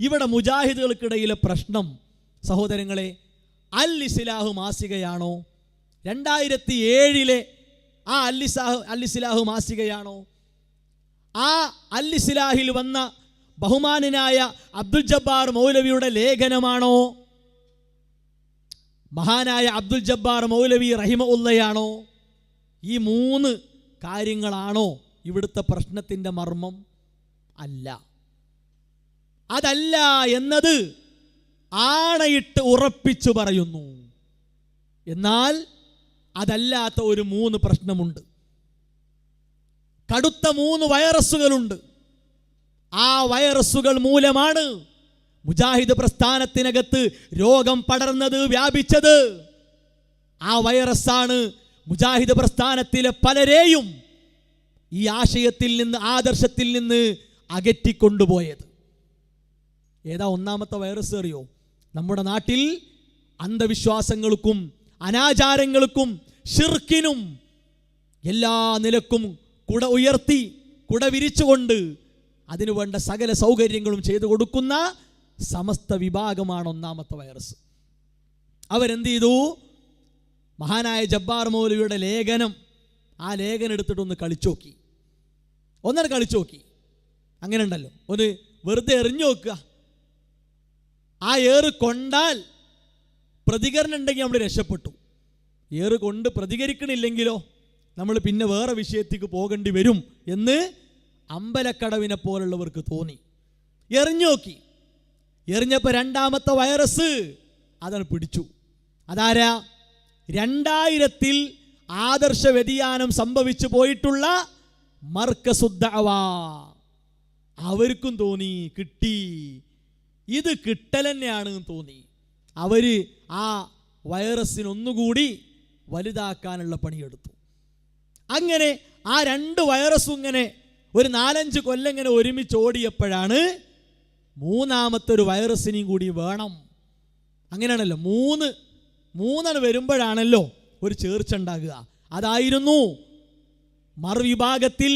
ഇവിടെ മുജാഹിദുകൾക്കിടയിലെ പ്രശ്നം സഹോദരങ്ങളെ അൽ ഇസ്ലാഹു മാസികയാണോ? രണ്ടായിരത്തി ഏഴിലെ ആ അല്ലിസാഹു അല്ലിസ്ലാഹു മാസികയാണോ? ആ അൽ ഇസ്ലാഹിൽ വന്ന ബഹുമാനനായ അബ്ദുൽ ജബ്ബാർ മൗലവിയുടെ ലേഖനമാണോ? മഹാനായ അബ്ദുൽ ജബ്ബാർ മൗലവി റഹിമ ഉള്ളയാണോ ഈ മൂന്ന് കാര്യങ്ങളാണോ ഇവിടുത്തെ പ്രശ്നത്തിന്റെ മർമ്മം? അല്ല. അതല്ല എന്നത് ആണയിട്ട് ഉറപ്പിച്ചു പറയുന്നു. എന്നാൽ അതല്ലാത്ത ഒരു മൂന്ന് പ്രശ്നമുണ്ട്. കടുത്ത മൂന്ന് വൈറസുകളുണ്ട്. ആ വൈറസുകൾ മൂലമാണ് മുജാഹിദ് പ്രസ്ഥാനത്തിനകത്ത് രോഗം പടർന്നത് വ്യാപിച്ചത്. ആ വൈറസാണ് മുജാഹിദ് പ്രസ്ഥാനത്തിലെ പലരെയും ഈ ആശയത്തിൽ നിന്ന് ആദർശത്തിൽ നിന്ന് അകറ്റിക്കൊണ്ടുപോയത്. ഏതാ ഒന്നാമത്തെ വൈറസ് അറിയോ? നമ്മുടെ നാട്ടിൽ അന്ധവിശ്വാസങ്ങൾക്കും അനാചാരങ്ങൾക്കും ഷിർക്കിനും എല്ലാ നിലക്കും കുട ഉയർത്തി കുട വിരിച്ചുകൊണ്ട് അതിനു വേണ്ട സകല സൗകര്യങ്ങളും ചെയ്തു കൊടുക്കുന്ന സമസ്ത വിഭാഗമാണ് ഒന്നാമത്തെ വൈറസ് അവരെന്ത് ചെയ്തു? മഹാനായ ജബ്ബാർ മൗലവിയുടെ ലേഖനം ആ ലേഖനം എടുത്തിട്ടൊന്ന് കളിച്ചു നോക്കി ഒന്നര കളിച്ചു നോക്കി അങ്ങനെ ഉണ്ടല്ലോ ഒന്ന് വെറുതെ എറിഞ്ഞു നോക്കുക. ആ ഏറ് കൊണ്ടാൽ പ്രതികരണം ഉണ്ടെങ്കിൽ നമ്മൾ രക്ഷപ്പെട്ടു. ഏറ് കൊണ്ട് പ്രതികരിക്കണില്ലെങ്കിലോ നമ്മൾ പിന്നെ വേറെ വിഷയത്തേക്ക് പോകേണ്ടി വരും എന്ന് അമ്പലക്കടവിനെ പോലുള്ളവർക്ക് തോന്നി. എറിഞ്ഞു നോക്കി. എറിഞ്ഞപ്പോൾ രണ്ടാമത്തെ വൈറസ് അതാണ് പിടിച്ചു. അതാരാ? രണ്ടായിരത്തിൽ ആദർശ വ്യതിയാനം സംഭവിച്ചു പോയിട്ടുള്ള മർക്കസുദ്ധവാ അവർക്കും തോന്നി കിട്ടി. ഇത് കിട്ടൽ തന്നെയാണ് തോന്നി. അവർ ആ വൈറസിനൊന്നുകൂടി വലുതാക്കാനുള്ള പണിയെടുത്തു. അങ്ങനെ ആ രണ്ട് വൈറസും ഇങ്ങനെ ഒരു നാലഞ്ച് കൊല്ലം ഇങ്ങനെ ഒരുമിച്ച് ഓടിയപ്പോഴാണ് മൂന്നാമത്തെ ഒരു വൈറസിനെയും കൂടി വേണം. അങ്ങനെയാണല്ലോ മൂന്ന് മൂന്നെണ്ണം വരുമ്പോഴാണല്ലോ ഒരു ചേർച്ച ഉണ്ടാകുക. അതായിരുന്നു മറുവിഭാഗത്തിൽ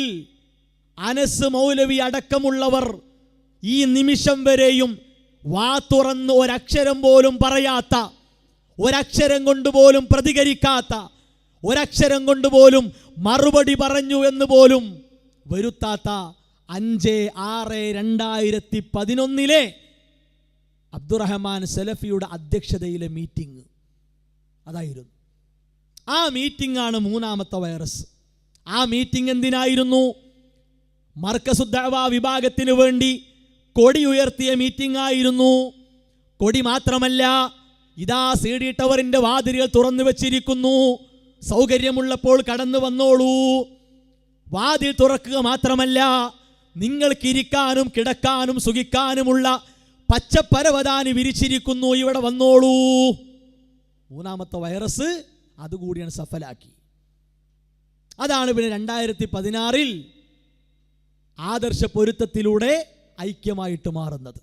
അനസ് മൗലവി അടക്കമുള്ളവർ ഈ നിമിഷം വരെയും വാ തുറന്ന് ഒരക്ഷരം പോലും പറയാത്ത ഒരക്ഷരം കൊണ്ട് പോലും പ്രതികരിക്കാത്ത ഒരക്ഷരം കൊണ്ട് പോലും മറുപടി പറഞ്ഞു എന്ന് പോലും വരുത്താത്ത അഞ്ച് ആറ് രണ്ടായിരത്തി പതിനൊന്നിലെ അബ്ദുറഹ്മാൻ സലഫിയുടെ അധ്യക്ഷതയിലെ മീറ്റിംഗ് അതായിരുന്നു. ആ മീറ്റിംഗ് ആണ് മൂന്നാമത്തെ വൈറസ്. ആ മീറ്റിംഗ് എന്തിനായിരുന്നു? മർക്കസുദ്ദവ വിഭാഗത്തിന് വേണ്ടി കൊടി ഉയർത്തിയ മീറ്റിംഗ് ആയിരുന്നു. കൊടി മാത്രമല്ല ഇതാ സി ഡി ടവറിന്റെ വാതിലുകൾ തുറന്നു വെച്ചിരിക്കുന്നു. സൗകര്യമുള്ളപ്പോൾ കടന്നു വന്നോളൂ. വാതിൽ തുറക്കുക മാത്രമല്ല നിങ്ങൾക്കിരിക്കാനും കിടക്കാനും സുഖിക്കാനുമുള്ള പച്ചപ്പരവതാനി വിരിച്ചിരിക്കുന്നു. ഇവിടെ വന്നോളൂ. മൂന്നാമത്തെ വൈറസ് അതുകൂടിയാണ് സഫലാക്കി. അതാണ് പിന്നെ രണ്ടായിരത്തി പതിനാറിൽ ആദർശ പൊരുത്തത്തിലൂടെ ഐക്യമായിട്ട് മാറുന്നത്.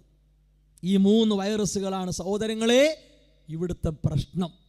ഈ മൂന്ന് വൈറസുകളാണ് സഹോദരങ്ങളെ ഇവിടുത്തെ പ്രശ്നം.